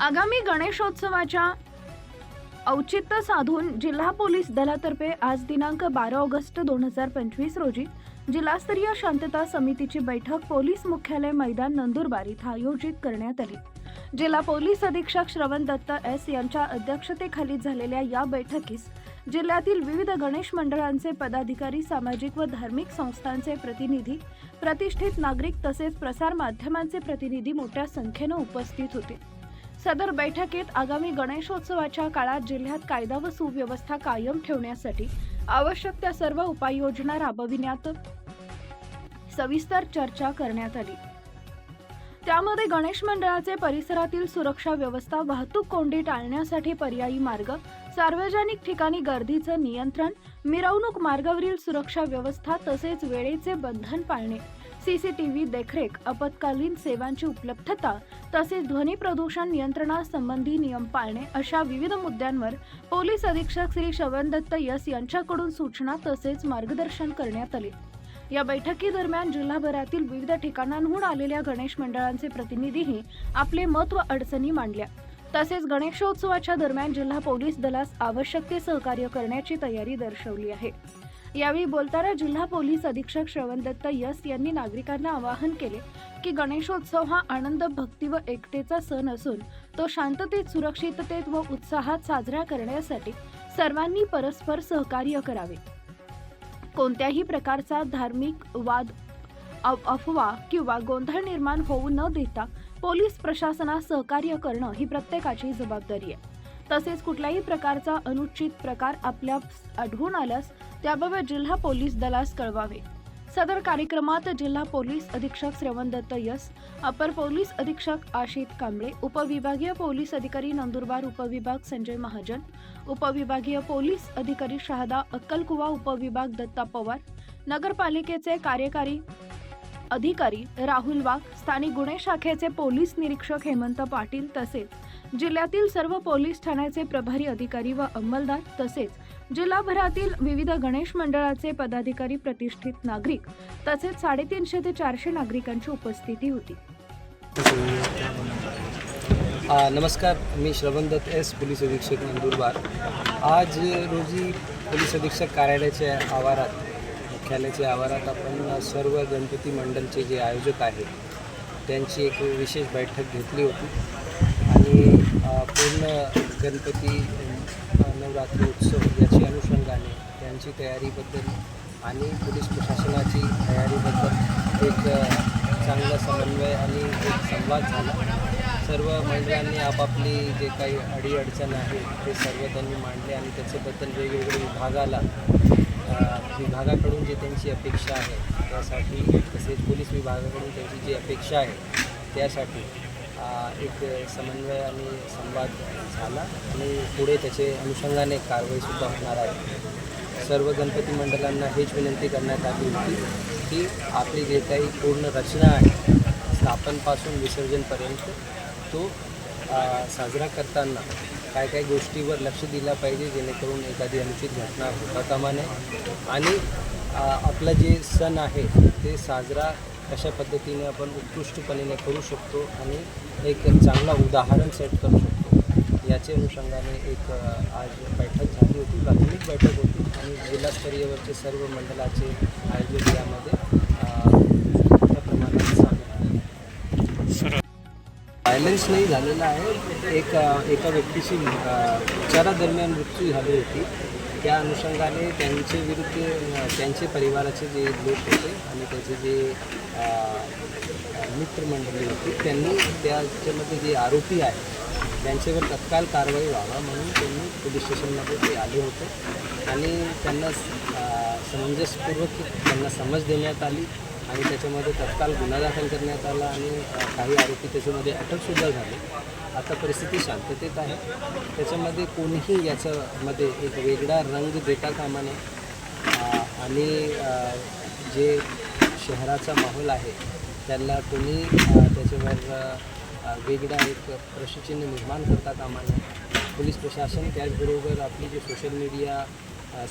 आगामी गणेशोत्सवाच्या औचित्य साधून जिल्हा पोलीस दलातर्फे आज दिनांक बारा ऑगस्ट दोन हजार पंचवीस रोजी जिल्हास्तरीय शांतता समितीची बैठक पोलीस मुख्यालय मैदान नंदुरबार इथं आयोजित करण्यात आली. जिल्हा पोलीस अधीक्षक श्रवण दत्त एस यांच्या अध्यक्षतेखाली झालेल्या या बैठकीस जिल्ह्यातील विविध गणेश मंडळांचे पदाधिकारी सामाजिक व धार्मिक संस्थांचे प्रतिनिधी प्रतिष्ठित नागरिक तसेच प्रसार माध्यमांचे प्रतिनिधी मोठ्या संख्येनं उपस्थित होते. सदर बैठकीत आगामी गणेशोत्सवाच्या काळात जिल्ह्यात कायदा व सुव्यवस्था कायम ठेवण्यासाठी आवश्यक त्या सर्व उपाययोजना राबविण्यात सविस्तर चर्चा करण्यात आली. त्यामध्ये गणेश मंडळाचे परिसरातील सुरक्षा व्यवस्था वाहतूक कोंडी टाळण्यासाठी पर्यायी मार्ग सार्वजनिक ठिकाणी गर्दीचं नियंत्रण मिरवणूक मार्गावरील सुरक्षा व्यवस्था तसेच वेळेचे बंधन पाळणे सीसीटीव्ही देखरेख आपत्कालीन सेवांची उपलब्धता तसेच ध्वनी प्रदूषण नियंत्रणासंबंधी नियम पाळणे अशा विविध मुद्द्यांवर पोलीस अधीक्षक श्री शवनदत्त यस यांच्याकडून सूचना तसेच मार्गदर्शन करण्यात आले. या बैठकीदरम्यान जिल्हाभरातील विविध ठिकाणांहून आलेल्या गणेश मंडळांचे प्रतिनिधीही आपले मत व अडचणी मांडल्या. तसेच गणेशोत्सवाच्या दरम्यान जिल्हा पोलीस दलास आवश्यक ते सहकार्य करण्याची तयारी दर्शवली आहे. यावेळी बोलताना जिल्हा पोलीस अधीक्षक श्रवणदत्त यस यांनी नागरिकांना आवाहन केले की गणेशोत्सव हा आनंद भक्ती व एकतेचा सण असून तो शांततेत सुरक्षिततेत व उत्साहात साजरा करण्यासाठी सर्वांनी परस्पर सहकार्य करावे. कोणत्याही प्रकारचा धार्मिक वाद अफवा किंवा गोंधळ निर्माण होऊ न देता पोलीस प्रशासनास सहकार्य करणं ही प्रत्येकाची जबाबदारी आहे. तसेच कुठल्याही प्रकारचा अनुचित प्रकार आपल्या आढळून आल्यास त्याबाबत जिल्हा पोलीस दलास कळवावे. सदर कार्यक्रमात जिल्हा पोलीस अधीक्षक श्रवणदत्त यस अपर पोलीस अधीक्षक आशित कांबळे उपविभागीय पोलीस अधिकारी नंदुरबार उपविभाग संजय महाजन उपविभागीय पोलीस अधिकारी शहादा अक्कलकुवा उपविभाग दत्ता पवार नगरपालिकेचे कार्यकारी अधिकारी राहुल वाघ स्थानिक गुन्हे शाखेचे पोलीस निरीक्षक हेमंत पाटील तसेच जिल्ह्यातील सर्व पोलीस ठाण्याचे प्रभारी अधिकारी व अंमलदार तसेच जिल्हाभरातील विविध गणेश मंडळाचे पदाधिकारी प्रतिष्ठित नागरिक तसेच साडेतीनशे ते चारशे नागरिकांची उपस्थिती होती. आ, नमस्कार मी श्रवणदत्त एस पोलीस अधीक्षक नंदुरबार. आज रोजी पोलीस अधीक्षक कार्यालयाच्या आवारात मुख्यालयाच्या आवारात आपण सर्व गणपती मंडलचे जे आयोजक आहेत त्यांची एक विशेष बैठक घेतली होती. आणि पूर्ण गणपती नवरात्री उत्सव याची अनुषंगाने त्यांची तयारीबद्दल आणि पोलीस प्रशासनाची तयारीबद्दल एक चांगला समन्वय आणि एक संवाद झाला. सर्व मंडळांनी आपापली जे काही अडीअडचण आहे ते सर्व त्यांनी मांडले आणि त्याच्याबद्दल वेगवेगळ्या विभागाला विभागाकडून जे त्यांची अपेक्षा आहे त्यासाठी तसेच पोलीस विभागाकडून त्यांची जी अपेक्षा आहे त्यासाठी एक समन्वय आणि संवाद झाला आणि पुढे त्याचे अनुषंगाने कारवाईसुद्धा होणार आहे. सर्व गणपती मंडळांना हेच विनंती करण्यात आली होती की आपली जे काही पूर्ण रचना आहे स्थापनपासून विसर्जनपर्यंत तो साजरा करताना काय काय गोष्टीवर लक्ष दिलं पाहिजे जेणेकरून एखादी अनुचित घटना होता कामा नये. आणि आपला जे सण आहे ते साजरा कशा पद्धतीने आपण उत्कृष्टपणे करू शकतो आणि एक चांगला उदाहरण सेट करू शकतो. याचे अनुषंगाने एक आज बैठक झाली होती प्राथमिक बैठक होती आणि जिल्हास्तरीयवरचे सर्व मंडळाचे आयोजक यामध्ये मोठ्या प्रमाणात सामील नाही झालेला आहे. एक एका व्यक्तीशी उपचारादरम्यान मृत्यू झाली होती. त्या अनुषंगाने त्यांचे विरुद्ध त्यांचे परिवाराचे जे लोक होते आणि त्याचे जे मित्रमंडळी होती त्यांनी त्याच्यामध्ये जे आरोपी आहे त्यांच्यावर तत्काळ कारवाई व्हावा म्हणून त्यांनी पोलीस स्टेशनमध्ये ते आले होते. आणि त्यांना समंजसपूर्वक त्यांना समज देण्यात आली आणि त्याच्यामध्ये तत्काल गुन्हा दाखल करण्यात आला आणि काही आरोपी त्याच्यामध्ये अटकसुद्धा झाली. आता परिस्थिती शांततेत आहे. त्याच्यामध्ये कोणीही याच्यामध्ये एक वेगळा रंग देता कामा नये. आणि जे शहराचा माहोल आहे त्याला कोणी त्याच्यावर वेगळा एक प्रशिक्षण निर्माण करता कामा नये. पोलीस प्रशासन त्याचबरोबर आपली जी सोशल मीडिया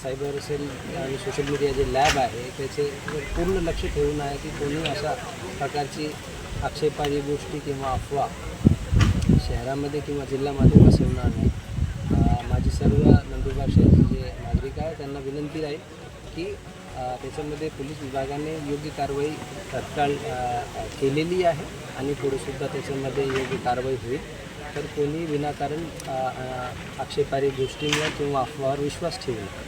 सायबर सेल आणि सोशल मीडिया जे लॅब आहे त्याचे पूर्ण लक्ष ठेवून आहे की कोणी अशा प्रकारची आक्षेपार्ह गोष्टी किंवा अफवा शहरामध्ये किंवा जिल्ह्यामध्ये बसवणार नाही. माझी सर्व नंदुरबार शहराचे जे नागरिक आहे त्यांना विनंती राहील की त्याच्यामध्ये पोलीस विभागाने योग्य कारवाई तत्काळ केलेली आहे आणि पुढेसुद्धा त्याच्यामध्ये योग्य कारवाई होईल. तर कोणी विनाकारण आक्षेपारी गोष्टींवर किंवा अफवावर विश्वास ठेवू नका.